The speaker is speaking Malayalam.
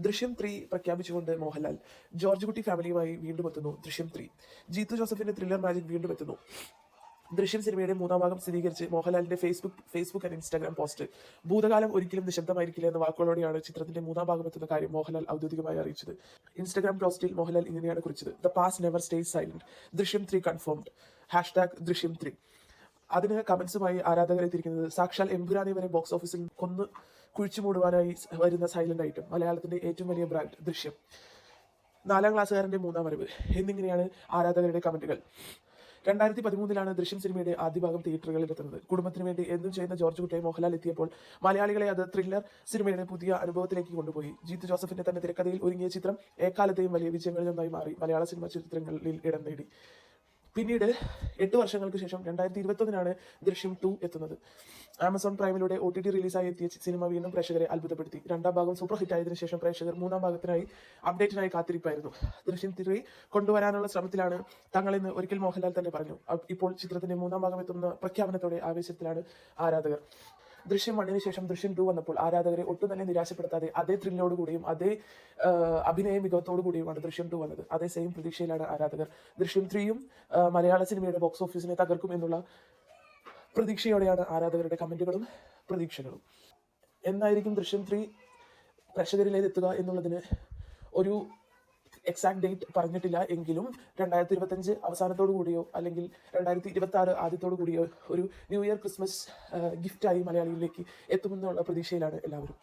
ദൃശ്യം ത്രീ പ്രഖ്യാപിച്ചുകൊണ്ട് മോഹൻലാൽ ജോർജ് കുട്ടി ഫാമിലിയുമായി വീണ്ടും എത്തുന്നു. ദൃശ്യം ത്രീ. ജീത്തു ജോസഫിന്റെ ത്രില്ലർ മാജിക് വീണ്ടും എത്തുന്നു. ദൃശ്യം സിനിമയുടെ മൂന്നാം ഭാഗം സ്ഥിരീകരിച്ച് മോഹൻലാലിന്റെ Facebook Facebook and Instagram post ഭൂതകാലം ഒരിക്കലും നിശബ്ദമായിരിക്കില്ല എന്ന വാക്കുകളോടെയാണ് ചിത്രത്തിന്റെ മൂന്നാം ഭാഗം എത്തുന്ന കാര്യം മോഹൻലാൽ ഔദ്യോഗികമായി അറിയിച്ചത്. ഇൻസ്റ്റാഗ്രാം പോസ്റ്റിൽ മോഹൻലാൽ ഇങ്ങനെയാണ് കുറിച്ചത്. The past never stay silent Drishyam three confirmed hashtag Drishyam three. അതിന് കമന്റ്സുമായി ആരാധകരെ തിരിക്കുന്നത് സാക്ഷാൽ എംപുരാനെ വരെ ബോക്സ് ഓഫീസിൽ കൊന്ന് കുഴിച്ചു മൂടുവാനായി വരുന്ന സൈലന്റ് ഐറ്റം മലയാളത്തിന്റെ ഏറ്റവും വലിയ ബ്രാൻഡ് ദൃശ്യം. നാലാം ക്ലാസ്സുകാരന്റെ മൂന്നാം വരവ്. എന്നിങ്ങനെയാണ് ആരാധകരുടെ കമന്റുകൾ. രണ്ടായിരത്തി പതിമൂന്നിലാണ് ദൃശ്യം സിനിമയുടെ ആദ്യ ഭാഗം തിയേറ്ററുകളിൽ എത്തുന്നത്. കുടുംബത്തിന് വേണ്ടി എന്തും ചെയ്യുന്ന ജോർജ് കുട്ടിയെ മോഹൻലാൽ എത്തിയപ്പോൾ മലയാളികളെ അത് ത്രില്ലർ സിനിമയുടെ പുതിയ അനുഭവത്തിലേക്ക് കൊണ്ടുപോയി. ജീത്തു ജോസഫിന്റെ തന്നെ തിരക്കഥയിൽ ഒരുങ്ങിയ ചിത്രം എക്കാലത്തെയും വലിയ വിജയങ്ങളിലൊന്നായി മാറി മലയാള സിനിമ ചിത്രങ്ങളിൽ ഇടം നേടി. പിന്നീട് എട്ട് വർഷങ്ങൾക്ക് ശേഷം രണ്ടായിരത്തി ഇരുപത്തൊന്നിനാണ് ദൃശ്യം ടു എത്തുന്നത്. ആമസോൺ പ്രൈമിലൂടെ ഒ ടി ടി റിലീസായി എത്തിയ സിനിമ വീണ്ടും പ്രേക്ഷകരെ അത്ഭുതപ്പെടുത്തി. രണ്ടാം ഭാഗം സൂപ്പർ ഹിറ്റ് ആയതിനു ശേഷം പ്രേക്ഷകർ മൂന്നാം ഭാഗത്തിനായി അപ്ഡേറ്റിനായി കാത്തിരിപ്പായിരുന്നു. ദൃശ്യം ത്രീ കൊണ്ടുവരാനുള്ള ശ്രമത്തിലാണ് തങ്ങളെന്ന് ഒരിക്കൽ മോഹൻലാൽ തന്നെ പറഞ്ഞു. ഇപ്പോൾ ചിത്രത്തിന്റെ മൂന്നാം ഭാഗം എത്തുന്ന പ്രഖ്യാപനത്തോടെ ആവേശത്തിലാണ് ആരാധകർ. ദൃശ്യം വണ്ണിന് ശേഷം ദൃശ്യം ടു വന്നപ്പോൾ ആരാധകരെ ഒട്ടും തന്നെ നിരാശപ്പെടുത്താതെ അതേ ത്രില്ലോട് കൂടിയും അതേ അഭിനയ മികവത്തോടു കൂടിയുമാണ് ദൃശ്യം ടു വന്നത്. അതേ സെയിം പ്രതീക്ഷയിലാണ് ആരാധകർ ദൃശ്യം ത്രീയും മലയാള സിനിമയുടെ ബോക്സ് ഓഫീസിനെ തകർക്കും എന്നുള്ള പ്രതീക്ഷയോടെയാണ് ആരാധകരുടെ കമന്റുകളും പ്രതീക്ഷകളും. എന്നായിരിക്കും ദൃശ്യം ത്രീ പ്രേക്ഷകരിലേക്ക് എത്തുക എന്നുള്ളതിന് ഒരു എക്സാക്ട് ഡേറ്റ് പറഞ്ഞിട്ടില്ല എങ്കിലും രണ്ടായിരത്തി ഇരുപത്തഞ്ച് അവസാനത്തോടു കൂടിയോ അല്ലെങ്കിൽ രണ്ടായിരത്തി ഇരുപത്തി ആറ് ആദ്യത്തോടു കൂടിയോ ഒരു ന്യൂ ഇയർ ക്രിസ്മസ് ഗിഫ്റ്റായി മലയാളികളിലേക്ക് എത്തുമെന്നുള്ള പ്രതീക്ഷയിലാണ് എല്ലാവരും.